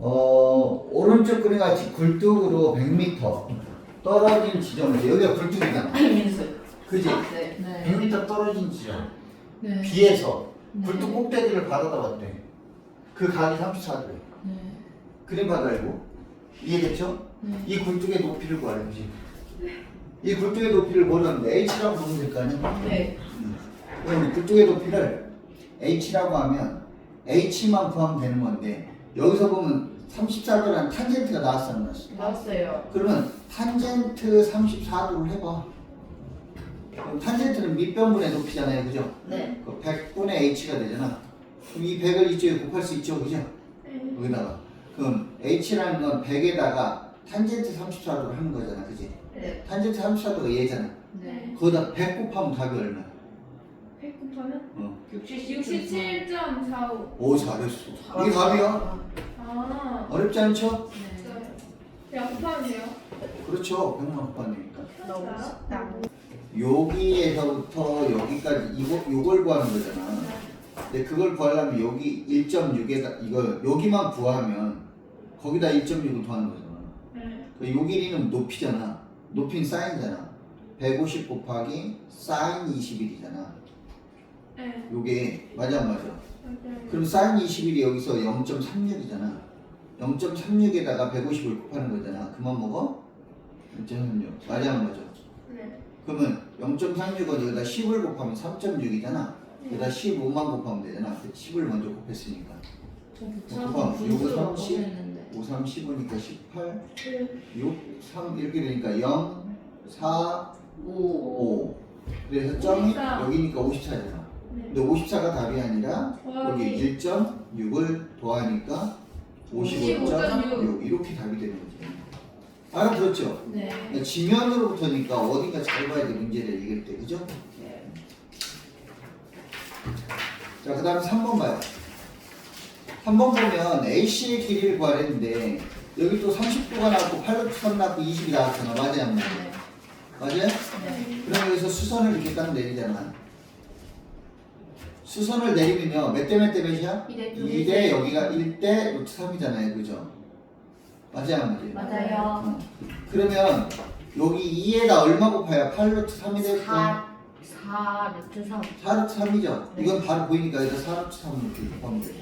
어, 오른쪽 그림 같이 굴뚝으로 100m 떨어진 지점에서 여기가 굴뚝이잖아. 민수. 그지? 네. 네. 100m 떨어진 지점. 네. 비에서 네. 굴뚝 꼭대기를 받아다 봤대. 그 각이 34도래. 네. 그림 봐도 알고. 이해됐죠? 네. 이 굴뚝의 높이를 구하는 거지. 이 굴뚝의 높이를 모르는데 h라고 보면 될 거 아니야? 네. 그럼 우리 굴뚝의 높이를 h라고 하면 h만 구하면 되는 건데 여기서 보면 34도라는 탄젠트가 나왔어 안 나왔어? 나왔어요. 그러면 탄젠트 34도를 해봐. 그럼 탄젠트는 밑변분의 높이잖아요, 그죠? 네. 그 100분의 h가 되잖아. 그럼 이 100을 이쪽에 곱할 수 있죠, 그죠? 여기다가. 그럼 h라는 건 100에다가 탄젠트 34도를 하는 거잖아, 그지? 네. 탄젠트 34도가 얘잖아. 네. 거기다 100 곱하면 답이 얼마야? 100 곱하면 어. 67.45. 오, 잘했어. 이게 답이야? 아, 어렵지 않죠? 네. 곱하면 돼요. 그렇죠. 100만 곱하니까. 너무 쉽다. 여기에서부터 여기까지 이거 요걸 구하는 거잖아. 근데 그걸 구하려면 여기 1.6에다 이거 여기만 구하면 거기다 1.6을 더하는 거잖아. 네. 그요 길이는 높이잖아. 높이는 사인이잖아. 150 곱하기 사인 21이잖아. 네. 요게 맞아 안 맞아? 맞아요. 그럼 사인 21이 여기서 0.36이잖아. 0.36에다가 150을 곱하는 거잖아. 그만 먹어? 0.36. 맞아 안 맞아? 네. 그러면 0.36은 여기다 10을 곱하면 3.6이잖아. 여기다 15만 곱하면 되잖아. 10을 먼저 곱했으니까. 저 곱하면 부처럼 분수로 5, 3, 10, 했는데. 5, 3, 15니까 18, 그 6, 3 이렇게 되니까 0, 4, 오. 5. 그래서 점이 54. 여기니까 54잖아. 네. 근데 54가 답이 아니라 여기 1.6을 더하니까 55.6 이렇게 답이 되는 거지. 알아들었죠? 네. 그러니까 지면으로부터니까 어딘가 잘 봐야 돼 문제를 읽을 때 그죠? 네. 자, 그 다음에 3번 봐요. 3번 보면 AC의 길이를 구하랬는데 여기 또 30도가 나왔고 8로 3 나왔고 20이 나왔잖아. 맞아요? 네. 맞아요? 네. 그럼 여기서 수선을 이렇게 딱 내리잖아. 수선을 내리면요. 몇대 몇 대 몇이야? 2대 2대 여기가 1대 루트 3이잖아요. 그죠? 맞아요? 안 맞아요? 맞아요. 어. 그러면 여기 2에다 얼마 곱해야 8 루트 3이 될까? 4 4 루트 3. 4 루트 3이죠. 이건 바로 보이니까 여기다 4 루트 3을 이렇게 곱하면 돼.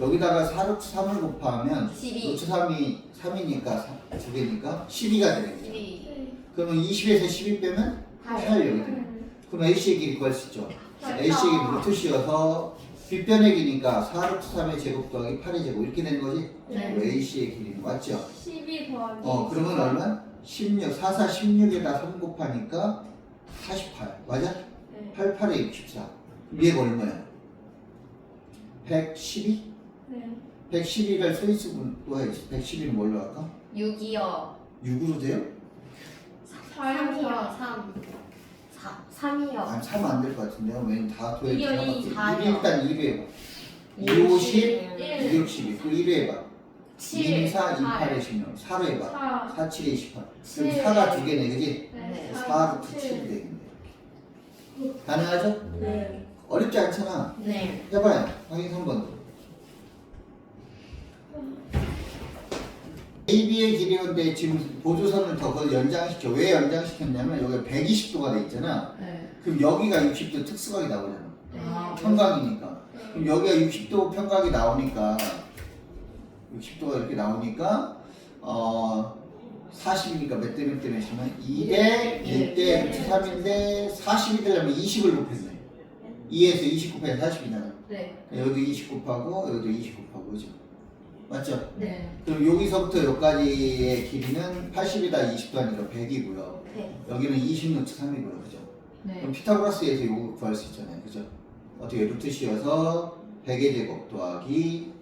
여기다가 4 루트 3을 곱하면 12. 루트 3이 3이니까 2 개니까 12가 되는 거야. 12. 네. 그러면 20에서 12 빼면 8 여기 되네. 그럼 A씨의 길이 구할 수 있죠. A씨의 길이 루트 C여서 빗변액이니까 4루트 3의 제곱 더하기 8의 제곱 이렇게 되는 거지? 네. A씨의 길이는 맞죠? 12 더하기 어 그러면 얼마? 16, 4, 4, 16에다 3 곱하니까 48 맞아? 네. 8, 8에 64 그럼 얘가 얼마야? 112? 네. 112를 소인수분도 해야지 112는 뭘로 할까? 6이요. 6으로 돼요? 4요 3이요. 3. 4 3이요. 아니 3안될 것 같은데요 왜냐면 다 더해서 이요, 이, 4밖에 사요. 일단 2로 해봐 2, 50, 1. 2, 62 그리고 1로 해봐 7. 2, 4, 2, 8에 16 4로 해봐 4. 4, 7에 28 그럼 칠. 4가 두 개네 그지? 네. 4루트 7이 되겠네 가능하죠? 네. 어렵지 않잖아 네. 해봐요 확인 3번 AB의 길이인데 지금 보조선을 더 그걸 연장시켜. 왜 연장시켰냐면 여기가 120도가 돼 있잖아. 네. 그럼 여기가 60도 특수각이 나오잖아. 아, 평각이니까. 그럼 여기가 60도 평각이 나오니까 60도가 이렇게 나오니까 어 40이니까 몇 대 몇 대 몇이면 2대 1대 루트 3인데 40이 되려면 20을 곱했네. 2에서 20 곱해야 40이잖아. 네. 여기도 20 곱하고 여기도 20 곱하고 그죠? 맞죠? 네. 그럼 여기서부터 여기까지의 길이는 80이다 20도 하니까 100이고요 네. 여기는 20 루트 3이고요 그죠? 네. 그럼 피타고라스에서 이거 구할 수 있잖아요. 그죠? 어떻게 루트 씌어서 100의 제곱 더하기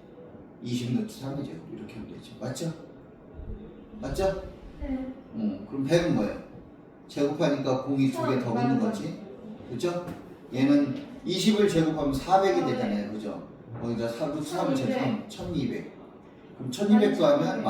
20 루트 3의 제곱 이렇게 하면 되죠. 맞죠? 맞죠? 네. 음, 그럼 100은 뭐예요? 제곱하니까 공이 두 개 더 붙는 거지. 그죠? 얘는 20을 제곱하면 400이 되잖아요. 그죠? 거기다 4 루트 3을 제곱하면 1200. 그럼 1200 더하면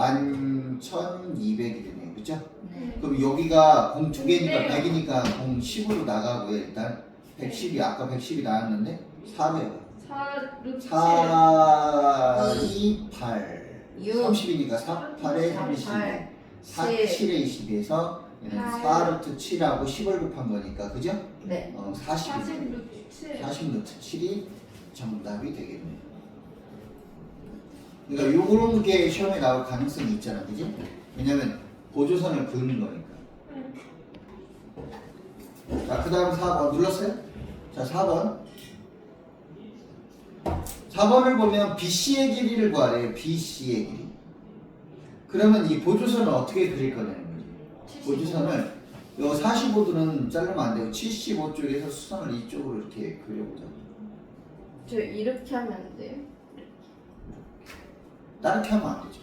11,200이 되네요. 그죠? 네. 그럼 여기가 공두 개니까 네. 100이니까 공 10으로 나가고요 일단 110이 아까 110이 나왔는데 4배요 4 루트 7. 4, 2, 8 6 30이니까 4, 8에 32 38 4, 칠. 7에 22에서 얘는 팔. 4 루트 7하고 10을 곱한 거니까 그죠? 네 어, 40 40 루트 7 40 루트 7이 정답이 되겠네요. 그러니까 요런 게 시험에 나올 가능성이 있잖아, 그지? 왜냐면 보조선을 그는 거니까. 자, 그 다음 4번 눌렀어요? 자, 4번. 4번을 보면 BC의 길이를 구하래요. BC의 길이. 그러면 이 보조선을 어떻게 그릴 거냐는 거지. 보조선을 요 45도는 자르면 안 되고 75쪽에서 수선을 이쪽으로 이렇게 그려보자. 저 이렇게 하면 안 돼요? 다르게 하면 안 되죠.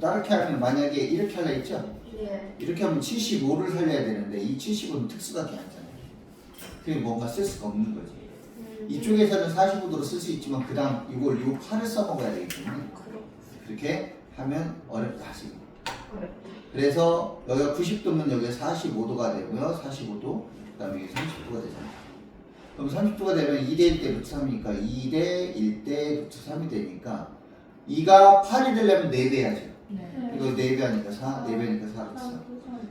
다르게 하면 만약에 이렇게 하려 했죠? 네 이렇게 하면 75를 살려야 되는데 이 75는 특수각이 아니잖아요. 그게 뭔가 쓸 수가 없는 거지. 음, 이쪽에서는 45도로 쓸 수 있지만 그 다음 이걸 요 8을 써먹어야 되기 때문에 그렇 그렇게 하면 어렵다. 어렵다 그래서 여기가 90도면 여기가 45도가 되고요. 45도. 그 다음에 이게 30도가 되잖아요. 그럼 30도가 되면 2대 1대 루트 3이니까 2대 1대 루트 3이 되니까 2가 8이 되려면 4배 해야죠. 네 이거 4배 하니까 4, 4배니까 4 루트 3.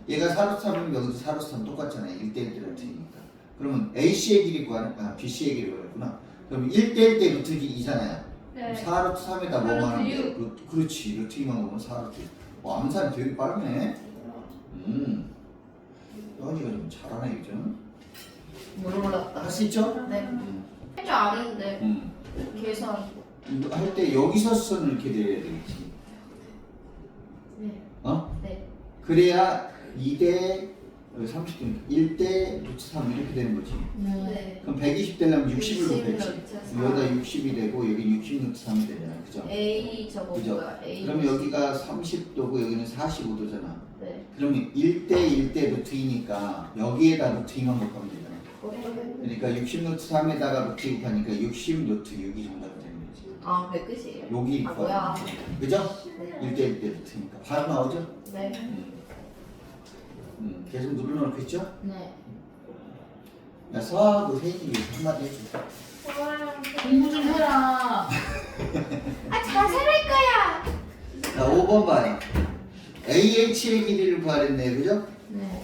얘가 4 루트 3이면 여기도 4 루트 3 똑같잖아요. 1대 1대 루트니까. 그러면 AC의 길이 구하는, 아, BC의 길이 구하구나. 그럼 1대 1대 루트 2잖아요. 네 4 루트 3에다 뭐만 하면 루트 돼? 루- 그렇지. 루트 2만 보면 4 루트 2. 와, 암산이 되게 빠르네. 음. 현이가 좀 잘하네, 그죠? 몰랐다 할수 있죠? 네 음. 할줄 아는데 음. 계산 할 때 여기서 선을 이렇게 내려야 되겠지. 네 어? 네. 그래야 2대 30도 1대 루트 3 이렇게 되는 거지. 네. 그럼 120 되려면 60을 60 곱했지. 루트 여기다 삼. 60이 되고 여기 60 루트 3이 되잖아. 그죠? A 저거 그죠? 뭐야 A 그럼 여기가 30도고 여기는 45도잖아. 네 그러면 1대 1대 루트 2니까 여기에다 루트 2만 곱하면 되잖아. 그러니까 60 루트 3에다가 루트 2 곱하니까 60 루트 6이 정답이 되는 거지. 아 그게 끝이에요? 여기 아 뭐야 그죠? 네 1대 1대 루트니까 바로 나오죠? 네. 음, 계속 눌러놓고 있죠? 네. 야 서하고 세인이 한마디 해줘. 공부 좀 해라. 아 자살할 거야. 자 5번 봐요. AH의 길이를 구하랬네, 그죠? 네.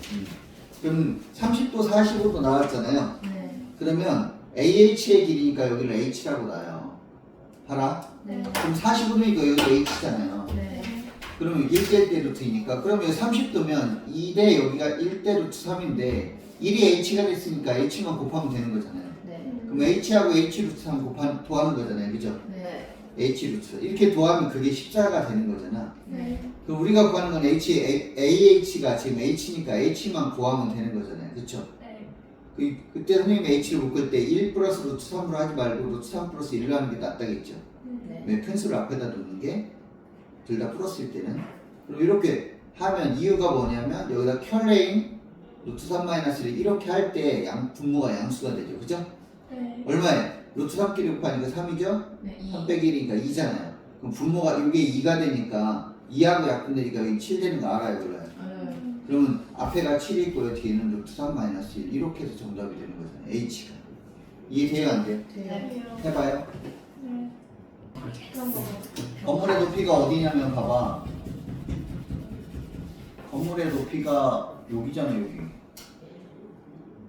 그럼 30도, 45도 나왔잖아요. 네. 그러면 AH의 길이니까 여기를 H라고 놔요. 봐라. 네. 그럼 45도니까 여기 H잖아요. 네. 그러면 1대 1대 루트이니까 그러면 30도면 2대 여기가 1대 루트 3인데 1이 H가 됐으니까 H만 곱하면 되는 거잖아요. 네. 그럼 H하고 H 루트 3 곱한 도하는 거잖아요. 그죠? 네. H 루트 이렇게 도하면 그게 십자가 되는 거잖아. 네. 그럼 우리가 구하는 건 H, A, AH가 지금 H니까 H만 구하면 되는 거잖아요. 그쵸? 그, 그때 선생님이 H를 묶을 때 1 플러스 루트 3으로 하지 말고 루트 3 플러스 1로 하는 게 낫다겠죠. 네. 왜 편수를 앞에다 두는 게 둘 다 플러스일 때는 그럼 이렇게 하면 이유가 뭐냐면 여기다 켤레인 루트 3 마이너스를 이렇게 할 때 양 분모가 양수가 되죠. 그죠? 얼마에? 루트 3끼리 곱하니까 3이죠? 네. 3 빼기 1이니까 2잖아요. 그럼 분모가 이게 2가 되니까 2하고 약분되니까 여기 7 되는 거 알아요, 몰라요? 그러면 앞에가 7이 있고요, 뒤에는 루트 3 마이너스 1 이렇게 해서 정답이 되는 거잖아요. H가 이해돼요, 안 돼요? 네. 해봐요. 그런 거. 건물의 높이가 어디냐면 봐봐. 건물의 높이가 여기잖아요, 여기.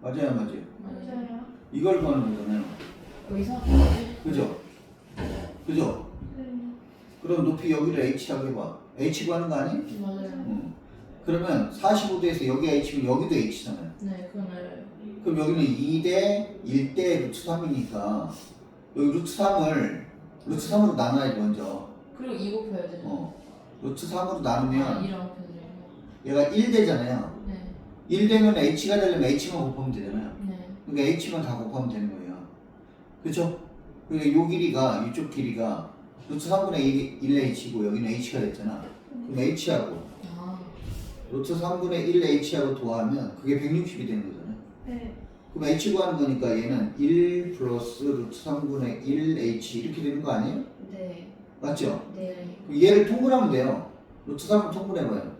맞아요, 맞아요. 맞아요. 이걸 구하는 거잖아요. 여기서 그죠? 그죠? 그럼 높이 여기를 H라고 해봐. H 구하는 거 아니? 맞아요. 응. 그러면 45도에서 여기가 H면 여기도 H잖아요. 네, 그거를 그럼 여기는 2대 1대 루트 3이니까 여기 루트 3을 루트 3으로 나눠야 돼 먼저. 그리고 이거 펴야 되죠. 어. 루트 3으로 아, 나누면 이런 펴드리고. 얘가 1대잖아요. 네, 1 되면 H가 되려면 H만 곱하면 되잖아요. 네, 그러니까 H만 다 곱하면 되는 거예요. 그죠? 그러니까 요 길이가 이쪽 길이가 루트 3분의 1, 1H고 여기는 H가 됐잖아. 그럼 H하고 아, 루트 3분의 1H하고 도하면 그게 160이 되는 거잖아요. 그럼 H 구하는 거니까 얘는 1 플러스 루트 3분의 1H 이렇게 되는 거 아니에요? 네. 맞죠? 네. 그럼 얘를 통분하면 돼요. 루트 3을 통분해봐요.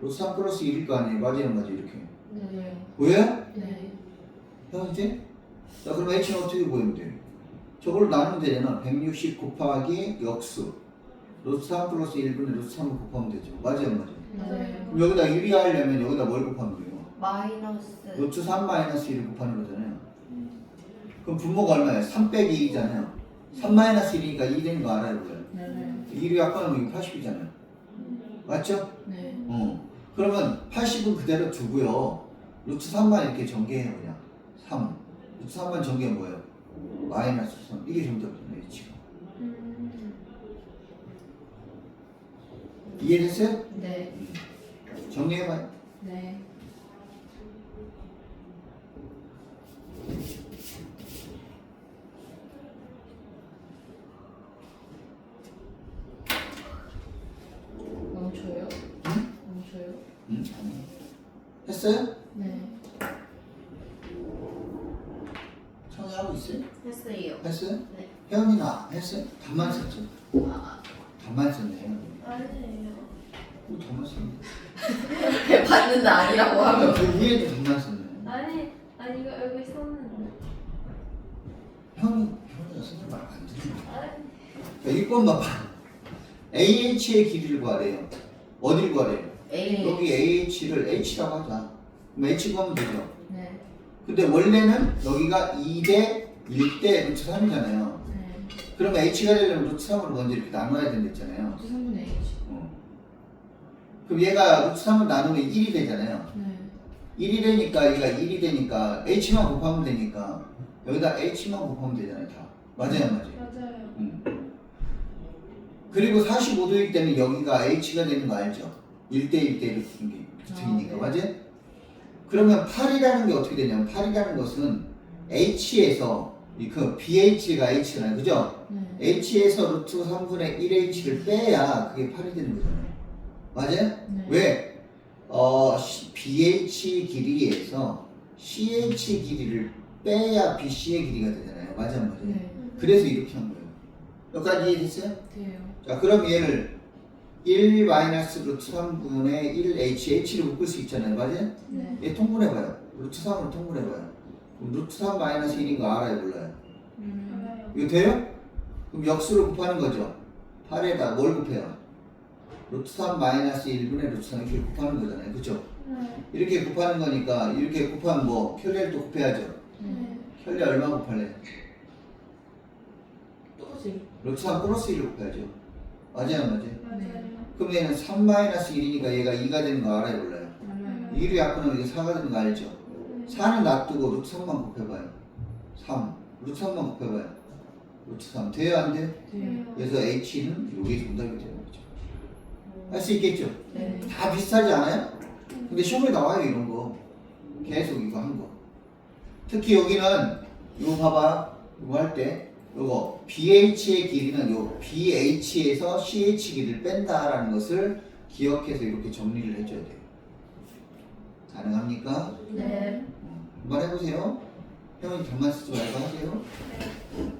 루트 3 플러스 1일 거 아니에요? 맞아요, 맞아요, 이렇게. 네, 보여요? 네. 형 이제? 자 그럼 H는 어떻게 보이면 돼? 저걸 나누면 되잖아 160 곱하기 역수 루트 3 플러스 1분의 루트 3을 곱하면 되죠. 맞아요, 맞아요. 네. 그럼 여기다 1이 하려면 여기다 뭘 곱하면 돼요? 마이너스 루트 3 마이너스 1을 곱하는 거잖아요. 그럼 분모가 얼마예요? 3 빼기 2잖아요. 3 마이너스 1이니까 2 되는 거 알아요, 그래요? 네. 1이 아까는 이거 80이잖아요. 맞죠? 네. 어. 그러면 80은 그대로 두고요. 루트 3만 이렇게 전개해요, 그냥. 3. 루트 3만 전개 뭐예요? 마이너스 3. 이게 정답이잖아요, H가. 음. 이해됐어요? 네. 정리해봐요. 네. 멈춰요? 멈춰요? 응? 했어요? 네. 청소하고 있어요? 했어요. 했어요? 네. 혜원이나 했어요? 답만 썼죠? 아, 답만 썼네, 혜원이. 아니에요. 뭐 답만 썼네. 봤는데 아니라고 하면. 그 위에도 썼네. 아니, 아니 이거 여기 썼는데. 형이, 형이가 쓰는 말안 듣는 자, 1번 봐봐. AH의 길이를 구하래요. 어딜 구하래요? A. 여기 AH를 H라고 하자. 그럼 H 구하면 되죠. 네. 근데 원래는 여기가 2대 1대 루트 3이잖아요. 네. 그러면 H가 되려면 루트 3으로 먼저 이렇게 나눠야 된댔잖아요. 3분의 H. 어. 그럼 얘가 루트 3을 나누면 1이 되잖아요. 네. 1이 되니까 얘가 1이 되니까 H만 곱하면 되니까 여기다 H만 곱하면 되잖아요. 다. 맞아요, 맞아요. 맞아요. 음. 그리고 45도일 때는 여기가 H가 되는 거 알죠? 1대 1대 이렇게 붙으니까 아, 네. 맞아요? 그러면 8이라는 게 어떻게 되냐면 8이라는 것은 H에서 이그 BH가 H잖아요 그죠? 네. H에서 루트 3분의 1H를 빼야 그게 8이 되는 거잖아요 맞아요? 네. 왜? 어, BH 길이에서 CH 길이를 빼야 BC의 길이가 되잖아요 맞아요 맞아요 네. 그래서 이렇게 한 거예요 여기까지 이해됐어요? 돼요. 자, 그럼 얘를 1 마이너스 루트 3분의 1h, h를 묶을 수 있잖아요. 맞아요? 네. 얘 통분해봐요. 루트 3으로 통분해봐요. 그럼 루트 3 마이너스 1인 거 알아요? 몰라요? 음. 알아요. 이거 돼요? 그럼 역수를 곱하는 거죠. 8에다 뭘 곱해요? 루트 3 마이너스 1분의 루트 3 이렇게 곱하는 거잖아요. 그죠? 네. 이렇게 곱하는 거니까 이렇게 곱하면 뭐 켤레를 또 곱해야죠. 네. 켤레 얼마 곱할래? 똑같이. 루트 3 플러스 1을 곱해야죠. 맞아요? 맞아요? 맞아요. 그럼 얘는 3 마이너스 1이니까 얘가 2가 되는 거 알아요? 몰라요? 알아요. 1이 약분하면 이게 4가 되는 거 알죠? 네. 4는 놔두고 루트 3만 곱해봐요. 3. 루트 3만 곱해봐요. 루트 3. 돼요? 안 돼요? 돼요. 그래서 H는 이게 정답이 거죠. 할 수 있겠죠? 네. 다 비슷하지 않아요? 근데 시험에 나와요, 이런 거. 계속 이거 한 거. 특히 여기는, 이거 봐봐. 이거 할 때, 요거, BH의 길이는 요 BH에서 CH 길이를 뺀다라는 것을 기억해서 이렇게 정리를 해줘야 돼요. 가능합니까? 네. 한번 해보세요. 형이 답만 쓰지 말고 하세요. 네.